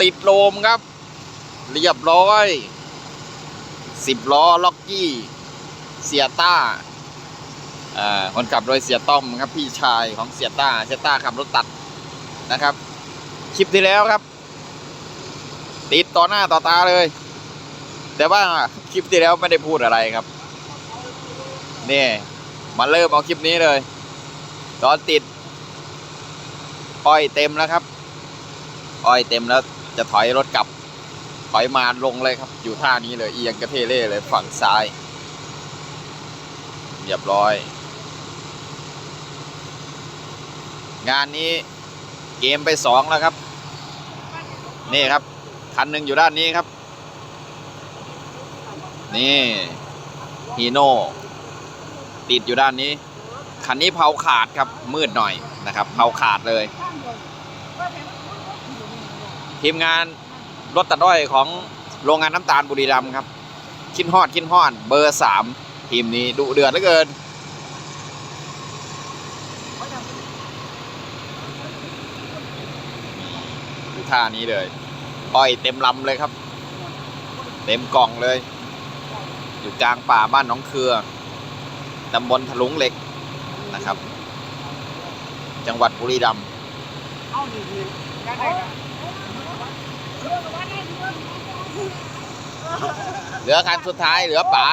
ติดโลมครับ เรียบร้อยสิบล้อล็อกกี้ เสียต้าอ่าคนขับโดยเสียต้อมครับพี่ชายของเสียต้า เสียต้าขับรถตัดนะครับ คลิปที่แล้วครับ ติดต่อหน้าต่อตาเลย แต่ว่าคลิปที่แล้วไม่ได้พูดอะไรครับนี่มาเริ่มเอาคลิปนี้เลย ตอนติดอ้อยเต็มแล้วครับ อ้อยเต็มแล้ว จะถอยรถกลับ ถอยมาลงเลยครับ อยู่ท่านี้เลยเอียงกระเทเล่เลยฝั่งซ้าย เรียบร้อย งานนี้เกมไปสองแล้วครับ นี่ครับ คันหนึ่งอยู่ด้านนี้ครับ นี่ฮีโน่ติดอยู่ด้านนี้ คันนี้เผาขาดครับมืดหน่อยนะครับ เผาขาดเลย ทีมงานรถตัดอ้อยของโรงงานน้ำตาลบุรีรัมย์ครับคินฮอดคินฮอดเบอร์สามทีมนี้ดุเดือดเหลือเกินดูท่านี้เลย อ้อยเต็มลำเลยครับ เต็มกล่องเลย อยู่กลางป่าบ้านน้องเครือตำบลถลุงเหล็กนะครับ จังหวัดบุรีรัมย์ เหลือคันสุดท้ายเหลือป๋า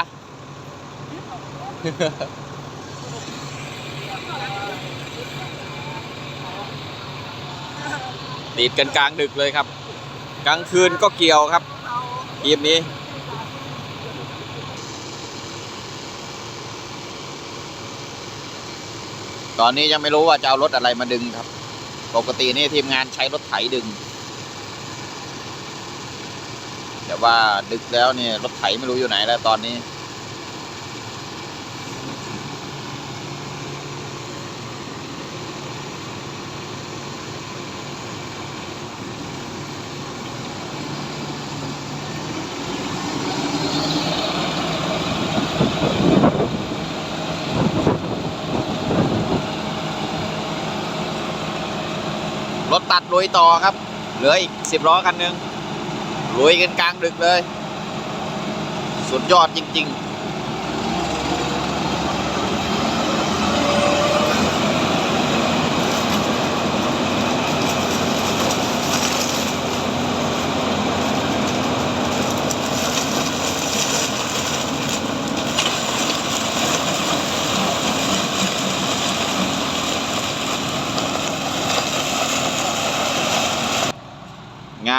ติดกันกลางดึกเลยครับ กลางคืนก็เกี่ยวครับทีมนี้ตอนนี้ยังไม่รู้ว่าจะเอารถอะไรมาดึงครับ ปกตินี่ทีมงานใช้รถไถดึง แต่ว่าดึกแล้วเนี่ยรถไถไม่รู้อยู่ไหนแล้วตอนนี้ รถตัดลุยต่อครับ เหลืออีกสิบล้อคันหนึ่ง ลุยกันกลางดึกเลย สุดยอดจริง ๆ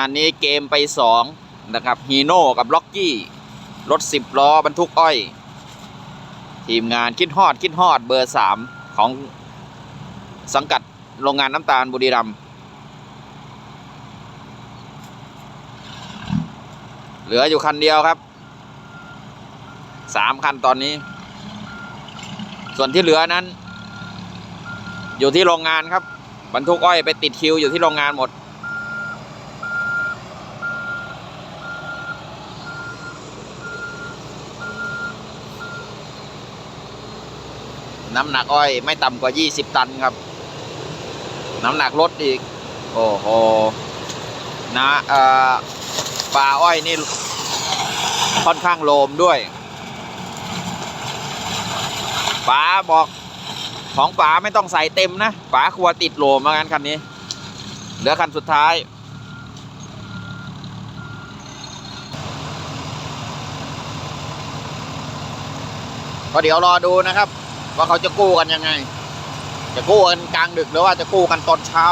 านนี้เกมไปสองนะครับฮีโน่กับล็อกกี้ รถสิบล้อบรรทุกอ้อย ทีมงานคิดฮอด คิดฮอดเบอร์สามของสังกัดโรงงานน้ำตาลบุรีรัมย์เหลืออยู่คันเดียวครับสามคันตอนนี้ ส่วนที่เหลือนั้น อยู่ที่โรงงานครับ บรรทุกอ้อยไปติดคิวอยู่ที่โรงงานหมด น้ำหนักอ้อยไม่ต่ำกว่า 20 ตันครับ น้ำหนักรถอีก โอ้โหนะเอ่อป่าอ้อยนี่ค่อนข้างโลมด้วยป๋าบอกของป๋าไม่ต้องใส่เต็มนะป๋าครัวติดโลมมางั้นคันนี้ เหลือคันสุดท้ายก็เดี๋ยวรอดูนะครับ ว่าเขาจะกู้กันยังไง จะกู้กันกลางดึกหรือว่าจะกู้กันตอนเช้า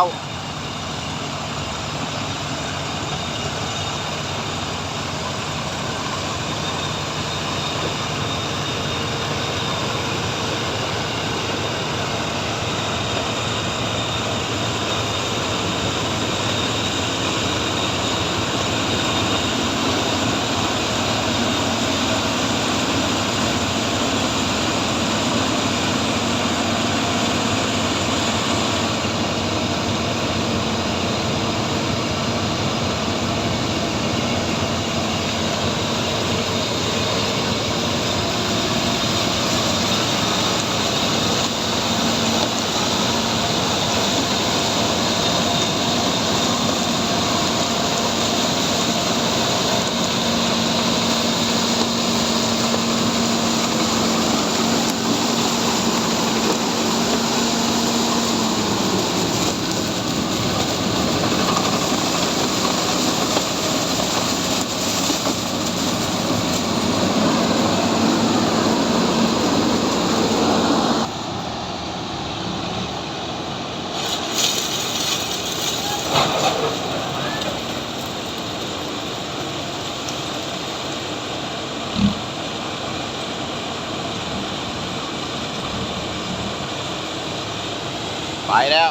แล้ว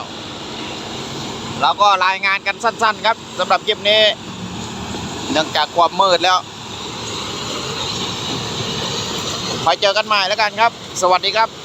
เราก็รายงานกันสั้น ๆ ครับสำหรับคลิปนี้ เนื่องจากความมืดแล้วไปเจอกันใหม่แล้วกันครับ สวัสดีครับ